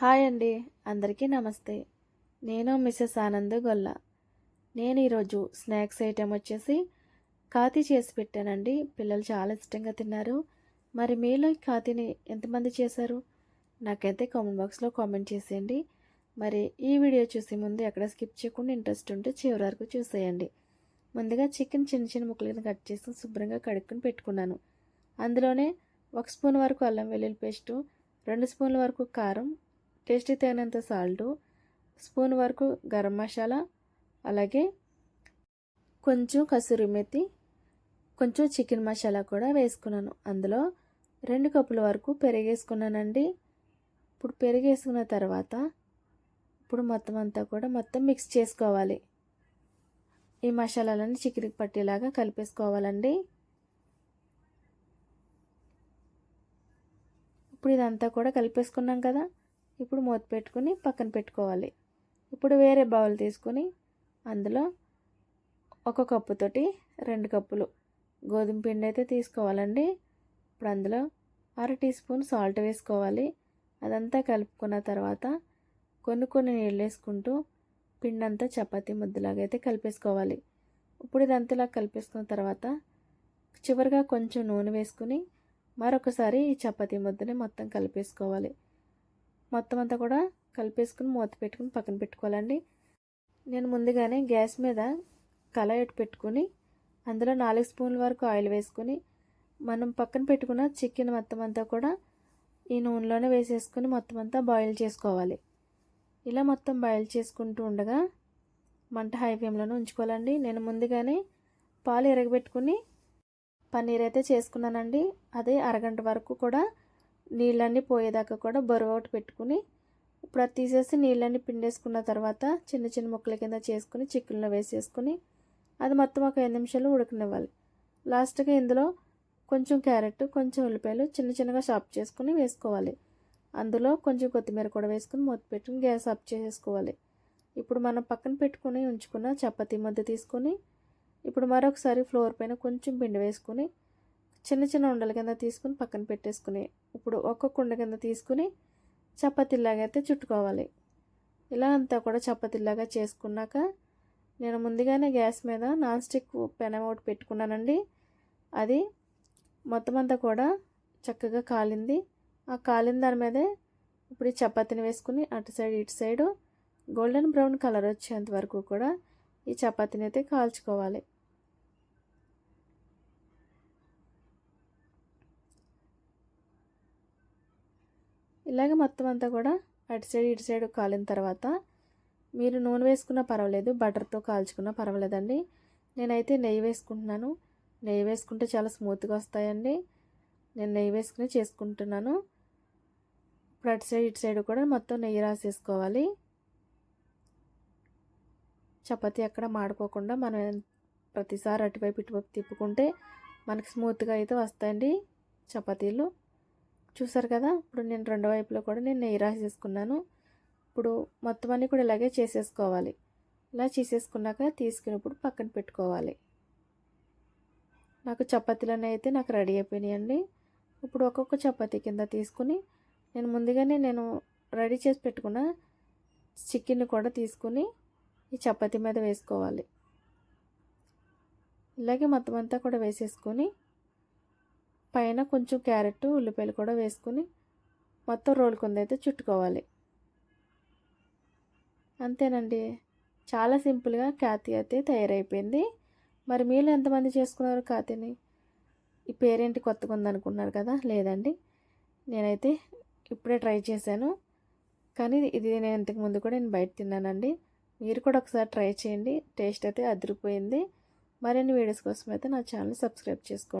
Hi అండి. అందరికీ నమస్తే. నేను మిస్సెస్ ఆనంద్ గొల్ల. నేను ఈరోజు స్నాక్స్ ఐటెం వచ్చేసి కాతి చేసి పెట్టానండి. పిల్లలు చాలా ఇష్టంగా తిన్నారు. మరి మీలో ఈ కాతిని ఎంతమంది చేశారు? నాకైతే కామెంట్ బాక్స్లో కామెంట్ చేసేయండి. మరి ఈ వీడియో చూసే ముందు ఎక్కడ స్కిప్ చేయకుండా ఇంట్రెస్ట్ ఉంటే చివరి వరకు చూసేయండి. ముందుగా చికెన్ చిన్న చిన్న ముక్కలు కట్ చేసి శుభ్రంగా కడుక్కుని పెట్టుకున్నాను. అందులోనే ఒక స్పూన్ వరకు అల్లం వెల్లుల్లి పేస్టు రెండు స్పూన్ల వరకు కారం టేస్టీ తగినంత సాల్టు స్పూన్ వరకు గరం మసాలా అలాగే కొంచెం కసూరి మెత్తి కొంచెం చికెన్ మసాలా కూడా వేసుకున్నాను. అందులో రెండు కప్పుల వరకు పెరిగేసుకున్నానండి. ఇప్పుడు పెరిగేసుకున్న తర్వాత ఇప్పుడు మొత్తం అంతా కూడా మొత్తం మిక్స్ చేసుకోవాలి. ఈ మసాలాలన్నీ చికెన్కి పట్టేలాగా కలిపేసుకోవాలండి. ఇప్పుడు ఇదంతా కూడా కలిపేసుకున్నాం కదా. ఇప్పుడు మూత పెట్టుకుని పక్కన పెట్టుకోవాలి. ఇప్పుడు వేరే బౌల్ తీసుకుని అందులో ఒక కప్పుతోటి రెండు కప్పులు గోధుమ పిండి అయితే తీసుకోవాలండి. ఇప్పుడు అందులో అర టీ స్పూన్ సాల్ట్ వేసుకోవాలి. అదంతా కలుపుకున్న తర్వాత కొన్ని కొన్ని నీళ్ళు వేసుకుంటూ పిండి అంతా చపాతీ ముద్దలాగా అయితే కలిపేసుకోవాలి. ఇప్పుడు ఇదంతా ఇలా కలిపేసుకున్న తర్వాత చివరిగా కొంచెం నూనె వేసుకుని మరొకసారి ఈ చపాతీ ముద్దని మొత్తం కలిపేసుకోవాలి. మొత్తం అంతా కూడా కలిపేసుకుని మూత పెట్టుకుని పక్కన పెట్టుకోవాలండి. నేను ముందుగానే గ్యాస్ మీద కళాయి పెట్టుకుని అందులో నాలుగు స్పూన్ల వరకు ఆయిల్ వేసుకుని మనం పక్కన పెట్టుకున్న చికెన్ మొత్తం అంతా కూడా ఈ నూనెలోనే వేసేసుకుని మొత్తం అంతా బాయిల్ చేసుకోవాలి. ఇలా మొత్తం బాయిల్ చేసుకుంటూ ఉండగా మంట హై ఫ్లేమ్లోనే ఉంచుకోవాలండి. నేను ముందుగానే పాలు ఎరగబెట్టుకుని పన్నీర్ అయితే చేసుకున్నానండి. అదే అరగంట వరకు కూడా నీళ్ళన్నీ పోయేదాకా కూడా బరువు ఒకటి పెట్టుకుని ఇప్పుడు అది తీసేసి నీళ్ళన్నీ పిండేసుకున్న తర్వాత చిన్న చిన్న ముక్కల కింద చేసుకుని చికెన్లో వేసేసుకుని అది మొత్తం ఒక ఐదు నిమిషాలు ఉడకనివ్వాలి. లాస్ట్గా ఇందులో కొంచెం క్యారెట్ కొంచెం ఉల్లిపాయలు చిన్న చిన్నగా షాప్ చేసుకుని వేసుకోవాలి. అందులో కొంచెం కొత్తిమీర కూడా వేసుకుని మూత పెట్టుకుని గ్యాస్ ఆఫ్ చేసేసుకోవాలి. ఇప్పుడు మనం పక్కన పెట్టుకుని ఉంచుకున్న చపాతీ ముద్ద తీసుకొని ఇప్పుడు మరొకసారి ఫ్లోర్ పైన కొంచెం పిండి వేసుకుని చిన్న చిన్న ఉండల కింద తీసుకుని పక్కన పెట్టేసుకుని ఇప్పుడు ఒక్కొక్క ఉండ కింద తీసుకుని చపాతీలాగా అయితే చుట్టుకోవాలి. ఇలా అంతా కూడా చపాతీలాగా చేసుకున్నాక నేను ముందుగానే గ్యాస్ మీద నాన్ స్టిక్ పెనం ఒకటి పెట్టుకున్నానండి. అది మొత్తం అంతా కూడా చక్కగా కాలింది. ఆ కాలిన దాని మీదే ఇప్పుడు ఈ చపాతీని వేసుకుని అటు సైడ్ ఇటు సైడు గోల్డెన్ బ్రౌన్ కలర్ వచ్చేంత వరకు కూడా ఈ చపాతీని అయితే కాల్చుకోవాలి. ఇలాగ మొత్తం అంతా కూడా అటు సైడ్ ఇటు సైడ్ కాలిన తర్వాత మీరు నూనె వేసుకున్నా పర్వాలేదు బటర్తో కాల్చుకున్నా పర్వాలేదండి. నేనైతే నెయ్యి వేసుకుంటున్నాను. నెయ్యి వేసుకుంటే చాలా స్మూత్గా వస్తాయండి. నేను నెయ్యి వేసుకుని చేసుకుంటున్నాను. ఇప్పుడు అటు సైడ్ ఇటు సైడ్ కూడా మొత్తం నెయ్యి రాసేసుకోవాలి. చపాతీ ఎక్కడ మాడుకోకుండా మనం ప్రతిసారి అటువైపు ఇటువైపు తిప్పుకుంటే మనకి స్మూత్గా అయితే వస్తాయండి చపాతీలు. చూసారు కదా? ఇప్పుడు నేను రెండు వైపులో కూడా నేను నెయ్యి రాసేసుకున్నాను. ఇప్పుడు మొత్తం అన్నీ కూడా ఇలాగే చేసేసుకోవాలి. ఇలా చేసేసుకున్నాక తీసుకున్నప్పుడు పక్కన పెట్టుకోవాలి. నాకు చపాతీలన్నీ అయితే నాకు రెడీ అయిపోయినాయండి. ఇప్పుడు ఒక్కొక్క చపాతీ కింద తీసుకుని నేను ముందుగానే నేను రెడీ చేసి పెట్టుకున్న చికెన్ కూడా తీసుకుని ఈ చపాతీ మీద వేసుకోవాలి. ఇలాగే మొత్తం అంతా కూడా వేసేసుకొని పైన కొంచెం క్యారెట్ ఉల్లిపాయలు కూడా వేసుకుని మొత్తం రోల్ కింద అయితే చుట్టుకోవాలి. అంతేనండి. చాలా సింపుల్గా ఖ్యాతి అయితే తయారైపోయింది. మరి మీరు ఎంతమంది చేసుకున్నారు ఖాతీని? ఈ పేరేంటి కొత్తగా ఉందనుకున్నారు కదా? లేదండి. నేనైతే ఇప్పుడే ట్రై చేశాను. కానీ ఇది నేను ఇంతకు ముందు కూడా నేను బయట తిన్నానండి. మీరు కూడా ఒకసారి ట్రై చేయండి. టేస్ట్ అయితే అదిరిపోయింది. మరిన్ని వీడియోస్ కోసం అయితే నా ఛానల్ సబ్స్క్రైబ్ చేసుకోండి.